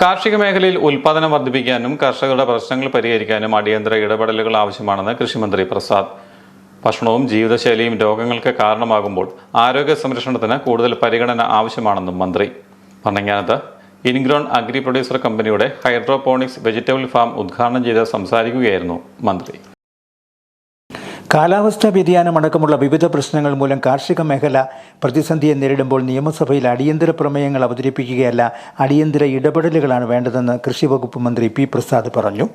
കാർഷിക മേഖലയിൽ ഉൽപാദനം വർദ്ധിപ്പിക്കാനും കർഷകരുടെ പ്രശ്നങ്ങൾ പരിഹരിക്കാനും അടിയന്തര ഇടപെടലുകൾ ആവശ്യമാണെന്ന് കൃഷിമന്ത്രി പ്രസാദ്. ഭക്ഷണവും ജീവിതശൈലിയും രോഗങ്ങൾക്ക് കാരണമാകുമ്പോൾ ആരോഗ്യ സംരക്ഷണത്തിന് കൂടുതൽ പരിഗണന ആവശ്യമാണെന്നും മന്ത്രി ഭരണങ്ങാനത്ത് ഇൻഗ്രോൺ അഗ്രി പ്രൊഡ്യൂസർ കമ്പനിയുടെ ഹൈഡ്രോപോണിക്സ് വെജിറ്റബിൾ ഫാം ഉദ്ഘാടനം ചെയ്ത് സംസാരിക്കുകയായിരുന്നു മന്ത്രി. കാലാവസ്ഥാ വ്യതിയാനം അടക്കമുള്ള വിവിധ പ്രശ്നങ്ങൾ മൂലം കാർഷിക മേഖല പ്രതിസന്ധിയെ നേരിടുമ്പോൾ നിയമസഭയിൽ അടിയന്തര പ്രമേയങ്ങൾ അവതരിപ്പിക്കുകയല്ല അടിയന്തര ഇടപെടലുകളാണ് വേണ്ടതെന്ന് കൃഷി വകുപ്പ് മന്ത്രി പി പ്രസാദ് പറഞ്ഞു.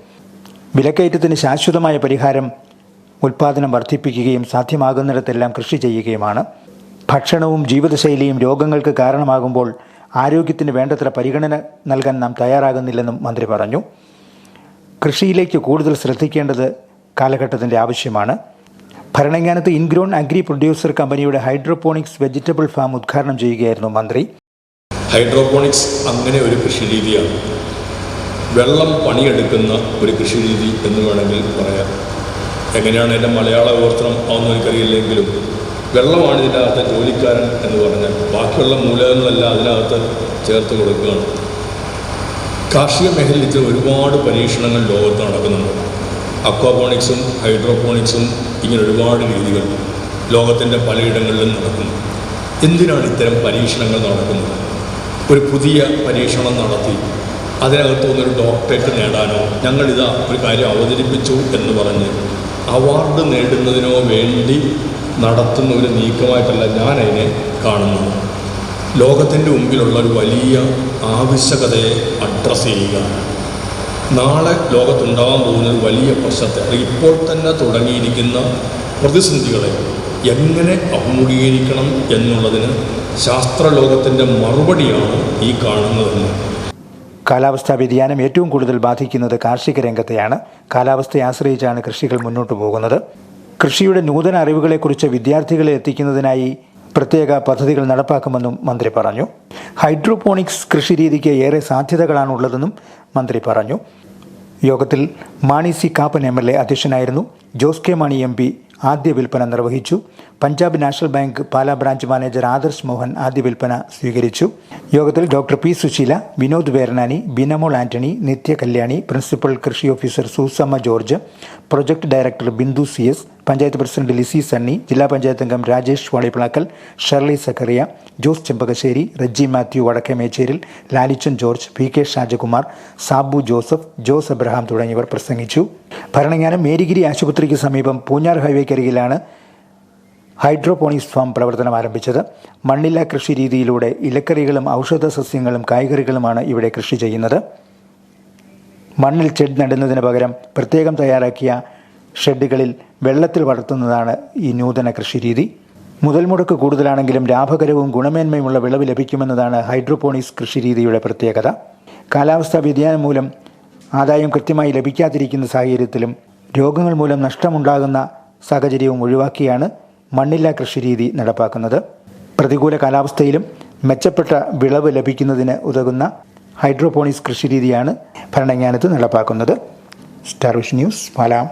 വിലക്കയറ്റത്തിന് ശാശ്വതമായ പരിഹാരം ഉൽപാദനം വർദ്ധിപ്പിക്കുകയും സാധ്യമാകുന്നിടത്തെല്ലാം കൃഷി ചെയ്യുകയുമാണ്. ഭക്ഷണവും ജീവിതശൈലിയും രോഗങ്ങൾക്ക് കാരണമാകുമ്പോൾ ആരോഗ്യത്തിന് വേണ്ടത്ര പരിഗണന നൽകാൻ നാം തയ്യാറാകുന്നില്ലെന്നും മന്ത്രി പറഞ്ഞു. കൃഷിയിലേക്ക് കൂടുതൽ ശ്രദ്ധിക്കേണ്ടത് കാലഘട്ടത്തിന്റെ ആവശ്യമാണ്. ഭരണങ്ങാനത്ത് ഇൻഗ്രോൺ അഗ്രി പ്രൊഡ്യൂസർ കമ്പനിയുടെ ഹൈഡ്രോപോണിക്സ് വെജിറ്റബിൾ ഫാം ഉദ്ഘാടനം ചെയ്യുകയായിരുന്നു മന്ത്രി. ഹൈഡ്രോപോണിക്സ് അങ്ങനെ ഒരു കൃഷി രീതിയാണ്. വെള്ളം പണിയെടുക്കുന്ന ഒരു കൃഷി രീതി എന്ന് വേണമെങ്കിൽ പറയാം. എങ്ങനെയാണ് എന്റെ മലയാള വിവർത്തനം ആവുന്ന എനിക്കറിയില്ലെങ്കിലും വെള്ളമാണ് ഇതിനകത്ത് ജോലിക്കാരൻ എന്ന് പറഞ്ഞാൽ ബാക്കിയുള്ള മൂലകങ്ങളെല്ലാം അതിനകത്ത് ചേർത്ത് കൊടുക്കുകയാണ്. കാർഷിക മേഖലയിൽ ഒരുപാട് പരീക്ഷണങ്ങൾ ലോകത്ത് നടക്കുന്നുണ്ട്. അക്വാപോണിക്സും ഹൈഡ്രോപോണിക്സും ഇങ്ങനെ ഒരുപാട് രീതികൾ ലോകത്തിന്റെ പലയിടങ്ങളിലും നടക്കുന്നു. എന്തിനാണ് ഇത്തരം പരീക്ഷണങ്ങൾ നടക്കുന്നത്? ഒരു പുതിയ പരീക്ഷണം നടത്തി അതിനകത്തു ഒരു ഡോക്ടറേറ്റ് നേടാനോ ഞങ്ങളിതാ ഒരു കാര്യം അവതരിപ്പിച്ചു എന്ന് പറഞ്ഞ് അവാർഡ് നേടുന്നതിനോ വേണ്ടി നടത്തുന്ന ഒരു നീക്കമായിട്ടല്ല ഞാൻ അതിനെ കാണുന്നത്. ലോകത്തിന്റെ മുമ്പിലുള്ള ഒരു വലിയ ആവശ്യകതയെ അഡ്രസ്സ് ചെയ്യുക. നാളെ ലോകത്തുണ്ടാകാൻ പോകുന്ന ഒരു വലിയ പ്രശ്നത്തെ ഇപ്പോൾ തന്നെ തുടങ്ങിയിരിക്കുന്ന പ്രതിസന്ധികളെ എങ്ങനെ അഭിമുഖീകരിക്കണം എന്നുള്ളതിന് ശാസ്ത്രലോകത്തിന്റെ മറുപടിയാണ് ഈ കാണുന്നതെന്ന്. കാലാവസ്ഥാ വ്യതിയാനം ഏറ്റവും കൂടുതൽ ബാധിക്കുന്നത് കാർഷിക രംഗത്തെയാണ്. കാലാവസ്ഥയെ ആശ്രയിച്ചാണ് കൃഷികൾ മുന്നോട്ട് പോകുന്നത്. കൃഷിയുടെ നൂതന അറിവുകളെക്കുറിച്ച് വിദ്യാർത്ഥികളെ എത്തിക്കുന്നതിനായി പ്രത്യേക പദ്ധതികൾ നടപ്പാക്കുമെന്നും മന്ത്രി പറഞ്ഞു. ഹൈഡ്രോപോണിക്സ് കൃഷിരീതിക്ക് ഏറെ സാധ്യതകളാണുള്ളതെന്നും മന്ത്രി പറഞ്ഞു. യോഗത്തിൽ Mani C Kappan M L A അധ്യക്ഷനായിരുന്നു. Jose K Mani M P ആദ്യ വിൽപ്പന നിർവഹിച്ചു. Punjab national bank Pala branch manager Adarsh Mohan ആദ്യ വിൽപ്പന സ്വീകരിച്ചു. യോഗത്തിൽ doctor P Susheela Vinod Vernani Binamol Antony Nithya Kalyani principal കൃഷി officer Susamma George project director Bindu C S panchayat president Lissy Sunny ജില്ലാ പഞ്ചായത്ത് അംഗം രാജേഷ് വാളിപ്പിളാക്കൽ ഷെർലി സക്കറിയ ജോസ് ചെമ്പകശ്ശേരി റജ്ജി മാത്യു വടക്കേമേച്ചേരിൽ ലാലിച്ചൻ ജോർജ് പി കെ ഷാജകുമാർ സാബു ജോസഫ് ജോസ് എബ്രഹാം തുടങ്ങിയവർ പ്രസംഗിച്ചു. ഭരണങ്ങാനം മേരിഗിരി ആശുപത്രിക്ക് സമീപം പൂഞ്ഞാർ ഹൈവേക്കരികിലാണ് ഹൈഡ്രോപോണിക്സ് ഫാം പ്രവർത്തനം ആരംഭിച്ചത് മണ്ണില്ല കൃഷി രീതിയിലൂടെ ഇലക്കറികളും ഔഷധ സസ്യങ്ങളും കായ്കറികളുമാണ് ഇവിടെ കൃഷി ചെയ്യുന്നത്. മണ്ണിൽ ചെടി നടുന്നതിന് പകരം പ്രത്യേകം തയ്യാറാക്കിയ ഷെഡുകളിൽ വെള്ളത്തിൽ വളർത്തുന്നതാണ് ഈ നൂതന കൃഷിരീതി മുതൽ മുടക്ക് കൂടുതലാണെങ്കിലും ലാഭകരവും ഗുണമേന്മയുമുള്ള വിളവ് ലഭിക്കുമെന്നതാണ് ഹൈഡ്രോപോണിക്സ് കൃഷിരീതിയുടെ പ്രത്യേകത. കാലാവസ്ഥാ വ്യതിയാനം മൂലം ആദായം കൃത്യമായി ലഭിക്കാതിരിക്കുന്ന സാഹചര്യത്തിലും രോഗങ്ങൾ മൂലം നഷ്ടമുണ്ടാകുന്ന സാഹചര്യവും ഒഴിവാക്കിയാണ് മണ്ണില്ല കൃഷിരീതി നടപ്പാക്കുന്നത്. പ്രതികൂല കാലാവസ്ഥയിലും മെച്ചപ്പെട്ട വിളവ് ലഭിക്കുന്നതിന് ഉതകുന്ന ഹൈഡ്രോപോണിക്സ് കൃഷിരീതിയാണ് ഭരണങ്ങാനത്ത് നടപ്പാക്കുന്നത്. Star vision news Pala.